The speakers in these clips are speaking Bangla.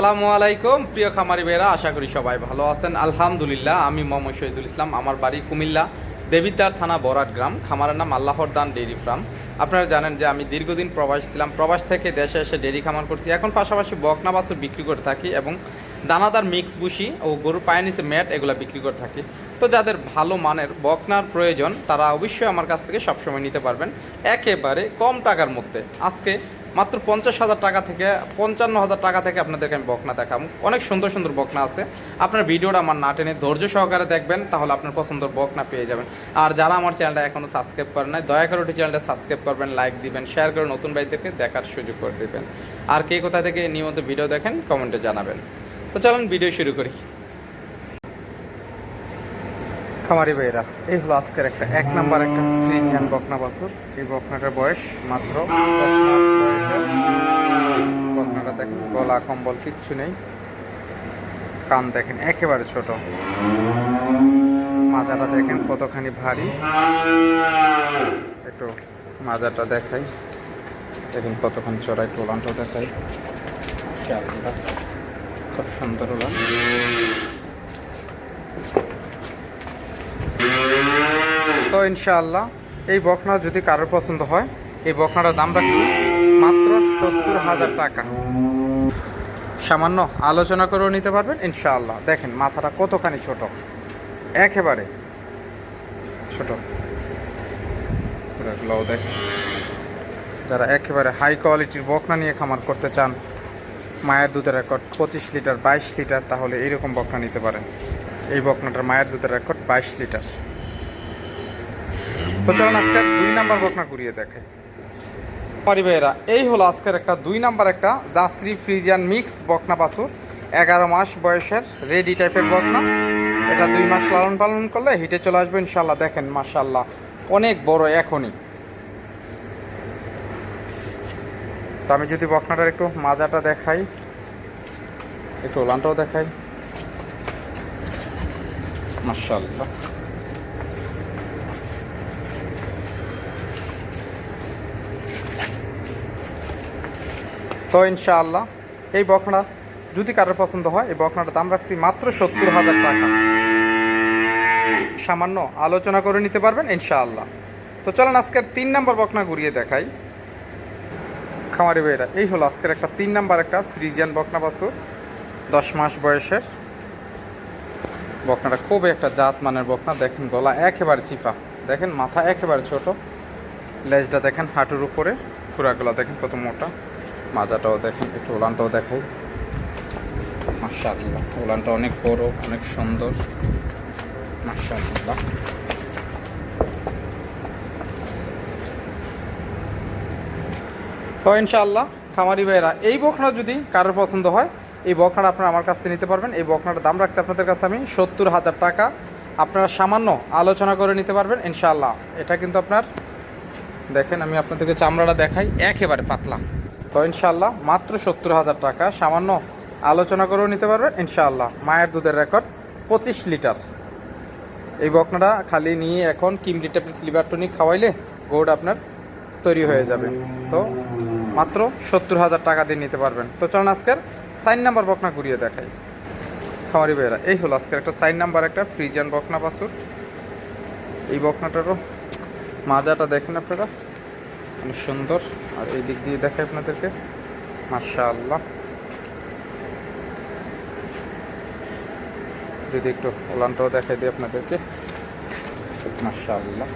আসসালামু আলাইকুম, প্রিয় খামারি ভাইরা আশা করি সবাই ভালো আছেন। আলহামদুলিল্লাহ, আমি মোহাম্মদ শহীদুল ইসলাম, আমার বাড়ি কুমিল্লা, দেবিদ্বার থানা বরাট গ্রাম। খামারের নাম আল্লাহর দান ডেইরি ফার্ম। আপনারা জানেন যে আমি দীর্ঘদিন প্রবাস ছিলাম, প্রবাস থেকে দেশে এসে ডেইরি খামার করছি। এখন পাশাপাশি বকনা বাছুর বিক্রি করে থাকি এবং দানাদার মিক্স বুসি ও গরুর পায়ের নিচে ম্যাট এগুলো বিক্রি করে থাকি। তো যাদের ভালো মানের বকনার প্রয়োজন, তারা অবশ্যই আমার কাছ থেকে সবসময় নিতে পারবেন। একেবারে কম টাকার মধ্যে। আজকে মাত্র পঞ্চাশ হাজার টাকা থেকে, পঞ্চান্ন হাজার টাকা থেকে আপনাদেরকে আমি বকনা দেখাবো। অনেক সুন্দর সুন্দর বকনা আছে। আপনার ভিডিওটা আমার না টেনে ধৈর্য সহকারে দেখবেন, তাহলে আপনার পছন্দের বকনা পেয়ে যাবেন। আর যারা আমার চ্যানেলটা এখনও সাবস্ক্রাইব করেন নাই, দয়া করে ওটি চ্যানেলটা সাবস্ক্রাইব করবেন, লাইক দিবেন, শেয়ার করে নতুন ভাইদেরকে দেখার সুযোগ করে দেবেন। আর কে কোথা থেকে নিয়মিত ভিডিও দেখেন, কমেন্টে জানাবেন। তো চলুন, ভিডিও শুরু করি। খামারি ভাইরা এই হলো আজকের একটা এক নাম্বার একটা ফ্রিজিয়ান বকনা বাছুর। এই বকনাটার বয়স মাত্র দশ মাস বয়সের বকনাটা দেখেন গলা কম্বল কিচ্ছু নেই। কান দেখেন একেবারে ছোট। মাজাটা দেখেন কতখানি ভারী। একটু মাজাটা দেখাই। দেখেন কতখানি চড়াই টোলানটাও দেখাই। খুব সুন্দর ওলান। তো ইনশাআল্লাহ, এই বকনা যদি কারোর পছন্দ হয়, এই বকনাটার দাম রাখছি মাত্র সত্তর হাজার টাকা। সামান্য আলোচনা করেও নিতে পারবেন, ইনশাআল্লাহ। দেখেন, মাথাটা কতখানি ছোট। একেবারে ছোট। দেখেন। যারা একেবারে হাই কোয়ালিটির বকনা নিয়ে খামার করতে চান, মায়ের দুধের রেকর্ড পঁচিশ লিটার, বাইশ লিটার, তাহলে এইরকম বকনা নিতে পারেন। এই বকনাটার মায়ের দুধের রেকর্ড বাইশ লিটার। তো চলুন আজকের দুই নাম্বার বকনা ঘুরিয়ে দেখে। পরিবেরা এই হলো আজকের একটা দুই নাম্বার একটা জাসরি ফ্রিজিয়ান মিক্স বকনা বাছুর। এগারো মাস বয়সের, রেডি টাইপের বকনা। এটা দুই মাস লালন পালন করলে হিটে চলে আসবে ইনশাল্লাহ দেখেন মাশাল্লাহ অনেক বড় এখনই। তো আমি যদি বকনাটার একটু মাজাটা দেখাই, একটু ওলানটাও দেখাই। মাশাল্লাহ তো ইনশাআল্লাহ, এই বকনা যদি কারোর পছন্দ হয়, এই বকনাটার দাম রাখছি মাত্র সত্তর হাজার টাকা। সামান্য আলোচনা করে নিতে পারবেন ইনশাআল্লাহ। তো চলেন আজকের তিন নম্বর বকনা ঘুরিয়ে দেখাই। খামারি ভাইরা এই হলো আজকের একটা তিন নাম্বার একটা ফ্রিজিয়ান বকনা বাছুর, দশ মাস বয়সের। বকনাটা খুব একটা জাত মানের বকনা। দেখেন গলা একেবারে চিফা দেখেন মাথা একেবারে ছোট। লেজটা দেখেন হাঁটুর উপরে। খুরাগুলো দেখেন কত মোটা। মাজাটাও দেখেন, একটু ওলানটাও দেখাই। মাশাআল্লাহ ওলানটা অনেক বড়, অনেক সুন্দর। মাশাআল্লাহ। তো ইনশাআল্লাহ, খামারি ভাইরা, এই বকনা যদি কারোর পছন্দ হয় এই বকনাটা আপনারা আমার কাছ থেকে নিতে পারবেন। এই বকনাটার দাম রাখছি আপনাদের কাছে আমি সত্তর হাজার টাকা। আপনারা সামান্য আলোচনা করে নিতে পারবেন, ইনশাআল্লাহ। এটা কিন্তু আপনার, দেখেন আমি আপনাদেরকে চামড়াটা দেখাই, একেবারে পাতলা। তো ইনশাআল্লাহ, মাত্র সত্তর হাজার টাকা। সামান্য আলোচনা করেও নিতে পারবেন, ইনশাআল্লাহ। মায়ের দুধের রেকর্ড, পঁচিশ লিটার। এই বকনাটা খালি নিয়ে এখন কিমলি ট্যাবলেট, লিভার টনিক খাওয়াইলে গরুটা আপনার তৈরি হয়ে যাবে। তো মাত্র সত্তর হাজার টাকা দিয়ে নিতে পারবেন। তো চলুন আজকের সাইন নাম্বার বকনা ঘুরিয়ে দেখাই। খামারি ভাইয়েরা, এই হলো আজকের একটা সাইন নাম্বার, একটা ফ্রিজিয়ান বকনা বাছুর। এই বকনাটারও মাজাটা দেখেন আপনারা। অনেক সুন্দর। আর এই দিক দিয়ে দেখাই আপনাদেরকে। মাশাআল্লাহ। যদি একটু ওলানটাও দেখাই দিই আপনাদেরকে। মাশাআল্লাহ।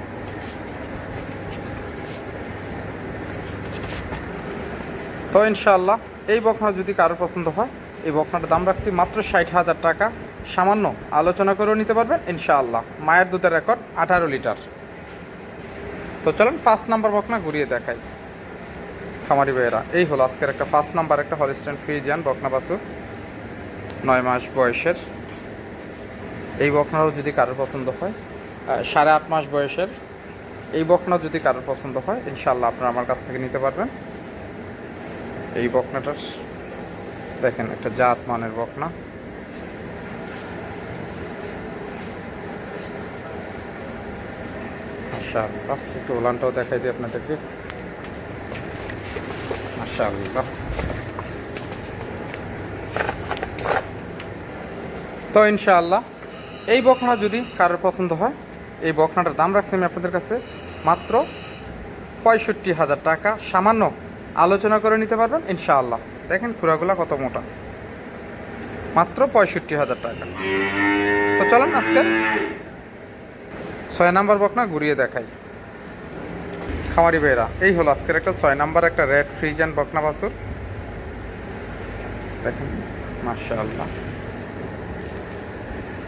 তো ইনশাআল্লাহ এই বকনা যদি কারোর পছন্দ হয়, এই বকনাটার দাম রাখছি মাত্র ষাট হাজার টাকা। সামান্য আলোচনা করেও নিতে পারবেন, ইনশাআল্লাহ। মায়ের দুধের রেকর্ড আঠারো লিটার। তো চলুন ফার্স্ট নাম্বার বকনা ঘুরিয়ে দেখাই। খামারি ভাইয়েরা, এই হলো আজকের একটা ফার্স্ট নাম্বার একটা হলিস্টেন ফ্রিজিয়ান বকনা বাসু নয় মাস বয়সের। এই বকনাও যদি কারোর পছন্দ হয় সাড়ে আট মাস বয়সের। এই বকনা যদি কারোর পছন্দ হয় ইনশাল্লাহ আপনারা আমার কাছ থেকে নিতে পারবেন। এই বকনাটার দেখেন, একটা জাত মানের বকনা। মাশাআল্লাহ। একটু ওলানটাও দেখাই দিই আপনাদেরকে। মাশাআল্লাহ। তো ইনশাআল্লাহ, এই বকনা যদি কারোর পছন্দ হয়, এই বকনাটার দাম রাখছি আমি আপনাদের কাছে মাত্র পঁয়ষট্টি হাজার টাকা। সামান্য আলোচনা করে নিতে পারবেন, ইনশাআল্লাহ। দেখেন খুরাগুলা কত মোটা। মাত্র পঁয়ষট্টি হাজার টাকা। তো চলেন আজকে ছয় নাম্বার বকনা ঘুরিয়ে দেখাই। খামারি বেয়েরা এই হলো আজকের একটা ছয় নাম্বার একটা রেড ফ্রিজ অ্যান্ড বকনা বাসুর দেখেন, মাশাআল্লাহ।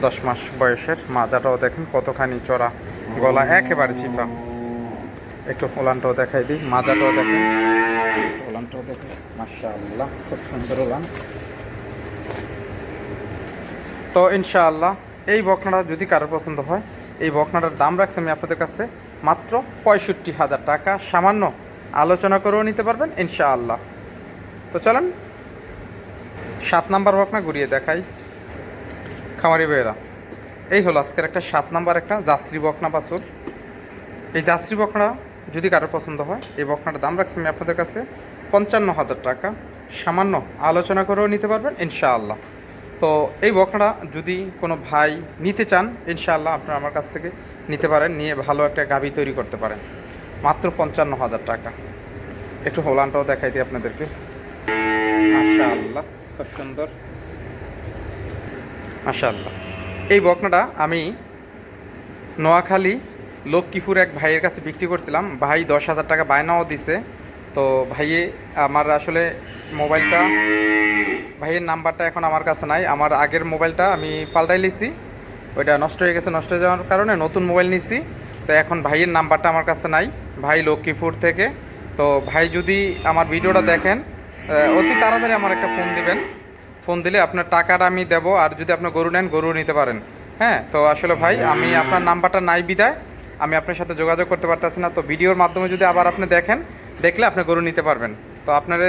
দশ মাস বয়সের মাজাটাও দেখেন কতখানি চড়া। গলা একেবারে চিপা। একটু ওলানটাও দেখাই দিই, মাজাটাও দেখেন। ওলানটাও মাশাআল্লাহ, খুব সুন্দর ওলান। তো ইনশাআল্লাহ, এই বকনাটা যদি কারোর পছন্দ হয়, এই বকনাটার দাম রাখছি আমি আপনাদের কাছে মাত্র পঁয়ষট্টি হাজার টাকা। সামান্য আলোচনা করেও নিতে পারবেন, ইনশাআল্লাহ। তো চলেন, সাত নাম্বার বকনা ঘুরিয়ে দেখাই। খামারি ভাইয়েরা, এই হলো আজকের একটা সাত নাম্বার একটা যাত্রী বকনা বাছুর। এই যাত্রী বকনা যদি কারোর পছন্দ হয়, এই বকনাটার দাম রাখছি আমি আপনাদের কাছে পঞ্চান্ন হাজার টাকা। সামান্য আলোচনা করেও নিতে পারবেন, ইনশাআল্লাহ। তো এই বকনাটা যদি কোনো ভাই নিতে চান, ইনশাআল্লাহ আপনারা আমার কাছ থেকে নিতে পারেন, নিয়ে ভালো একটা গাবি তৈরি করতে পারেন। মাত্র পঞ্চান্ন হাজার টাকা। একটু হোলানটাও দেখাই দিই আপনাদেরকে। মাশাআল্লাহ, খুব সুন্দর। মাশাআল্লাহ। এই বকনাটা আমি নোয়াখালী লক্ষ্মীপুর এক ভাইয়ের কাছে বিক্রি করছিলাম। ভাই দশ হাজার টাকা বায়নাও দিছে। তো ভাইয়ে, আমার আসলে মোবাইলটা, ভাইয়ের নাম্বারটা এখন আমার কাছে নাই। আমার আগের মোবাইলটা আমি পাল্টাই লিছি। ওইটা নষ্ট হয়ে গেছে, নষ্ট হয়ে যাওয়ার কারণে নতুন মোবাইল নিছি। তো এখন ভাইয়ের নাম্বারটা আমার কাছে নাই, ভাই লক্ষ্মীপুর থেকে। তো ভাই যদি আমার ভিডিওটা দেখেন অতি তাড়াতাড়ি আমার একটা ফোন দিবেন। ফোন দিলে আপনার টাকাটা আমি দেবো, আর যদি আপনি গরু নেন গরু নিতে পারেন। হ্যাঁ তো আসলে ভাই, আমি আপনার নাম্বারটা নাই বিদায়। আমি আপনার সাথে যোগাযোগ করতে পারতেছি না, তো ভিডিওর মাধ্যমে যদি আবার আপনি দেখেন, দেখলে আপনি গরু নিতে পারবেন। তো আপনারে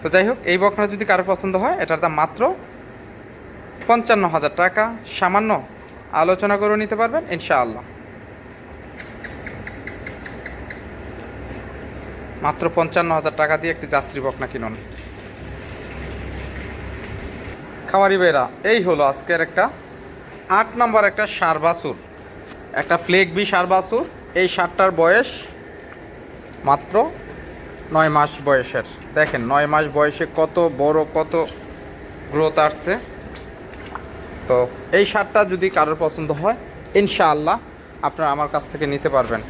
তো যাই হোক, এই বকনা যদি কারও পছন্দ হয়, এটার দাম মাত্র পঞ্চান্ন হাজার টাকা। সামান্য আলোচনা করে নিতে পারবেন, ইনশাআল্লাহ। মাত্র পঞ্চান্ন হাজার টাকা দিয়ে একটি যাত্রী বকনা কিনুন। খামারি বেরা এই হলো আজকের একটা আট নম্বর একটা সার বাছুর। একটা ফ্লেক বি সার বাছুর এই সারটার বয়স মাত্র নয় মাস বয়সের। দেখেন, নয় মাস বয়সে কত বড়, কত গ্রোথ আসছে। তো এই সারটা যদি কারোর পছন্দ হয়, ইনশাআল্লাহ আপনারা আমার কাছ থেকে নিতে পারবেন।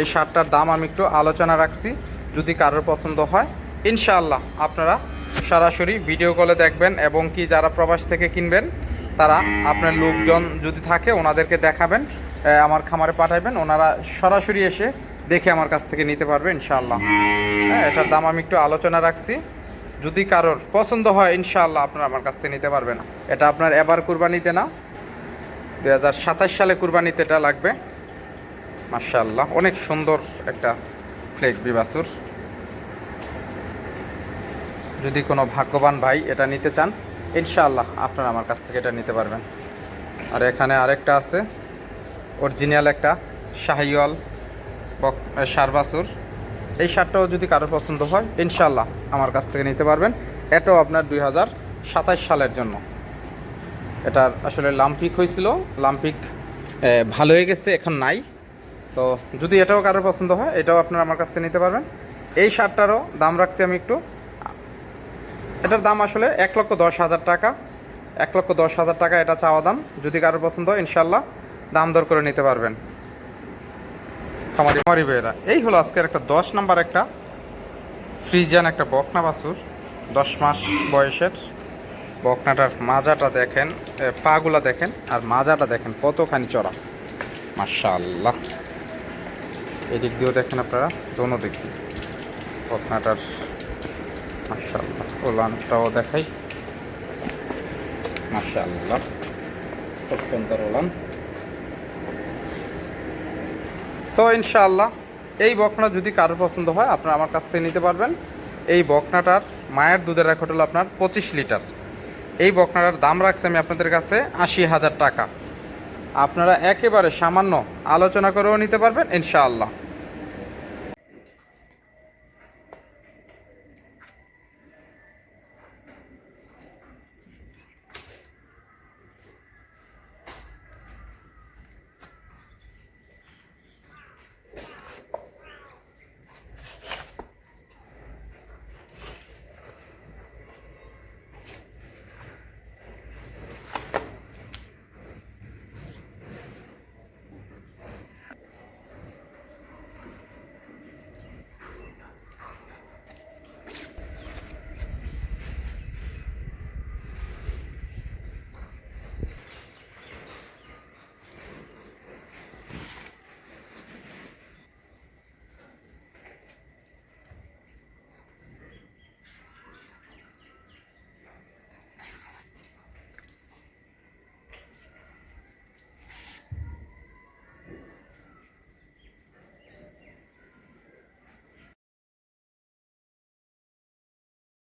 এই সারটার দাম আমি একটু আলোচনা রাখছি। যদি কারোর পছন্দ হয়, ইনশাআল্লাহ আপনারা সরাসরি ভিডিও কলে দেখবেন এবং কি যারা প্রবাস থেকে কিনবেন, তারা আপনার লোকজন যদি থাকে, ওনাদেরকে দেখাবেন। আমার খামারে পাঠাবেন। ওনারা সরাসরি এসে দেখে আমার কাছ থেকে নিতে পারবে, ইনশাআল্লাহ। হ্যাঁ এটার দাম আমি একটু আলোচনা রাখছি। যদি কারোর পছন্দ হয়, ইনশাআল্লাহ আপনারা আমার কাছ থেকে নিতে পারবেন। এটা আপনার এবার কুরবানিতে না, দুই হাজার সাতাশ সালে কুরবানিতে এটা লাগবে। মার্শাল্লাহ অনেক সুন্দর একটা ফ্লেক বিবাসুর। যদি কোনো ভাগ্যবান ভাই এটা নিতে চান, ইনশাআল্লাহ আপনারা আমার কাছ থেকে এটা নিতে পারবেন। আর এখানে আরেকটা আছে। অরিজিনাল একটা শাহিওয়াল সারবাসুর এই শার্টটাও যদি কারোর পছন্দ হয় ইনশাল্লাহ আমার কাছ থেকে নিতে পারবেন। এটাও আপনার দুই হাজার সাতাশ সালের জন্য। এটার আসলে লাম্পিক হয়েছিল। লাম্পিক ভালো হয়ে গেছে, এখন নাই। তো যদি এটাও কারোর পছন্দ হয়, এটাও আপনারা আমার কাছ থেকে নিতে পারবেন। এই শার্টটারও দাম রাখছি আমি একটু। এটার দাম আসলে এক লক্ষ দশ হাজার টাকা। এক লক্ষ দশ হাজার টাকা এটা চাওয়া দাম। যদি কারোর পছন্দ হয় ইনশাল্লাহ দাম দর করে নিতে পারবেন। খামারি এই হলো আজকের একটা দশ নাম্বার একটা ফ্রিজিয়ান একটা বকনা বাছুর। দশ মাস বয়সের। বকনাটার মাজাটা দেখেন পাগুলা দেখেন, আর মাজাটা দেখেন কতখানি চড়া। মাশাআল্লাহ। এদিক দিয়েও দেখেন আপনারা, দোনো দিক দিয়ে। বকনাটার মাশাআল্লাহ, ওলানটাও দেখাই। মাশাআল্লাহ, খুব সুন্দর ওলান। তো ইনশাআল্লাহ, এই বকনা যদি কারোর পছন্দ হয়, আপনারা আমার কাছ থেকে নিতে পারবেন। এই বকনাটার মায়ের দুধের এক হলো আপনার পঁচিশ লিটার। এই বকনাটার দাম রাখছি আমি আপনাদের কাছে আশি হাজার টাকা। আপনারা একেবারে সামান্য আলোচনা করেও নিতে পারবেন, ইনশাআল্লাহ।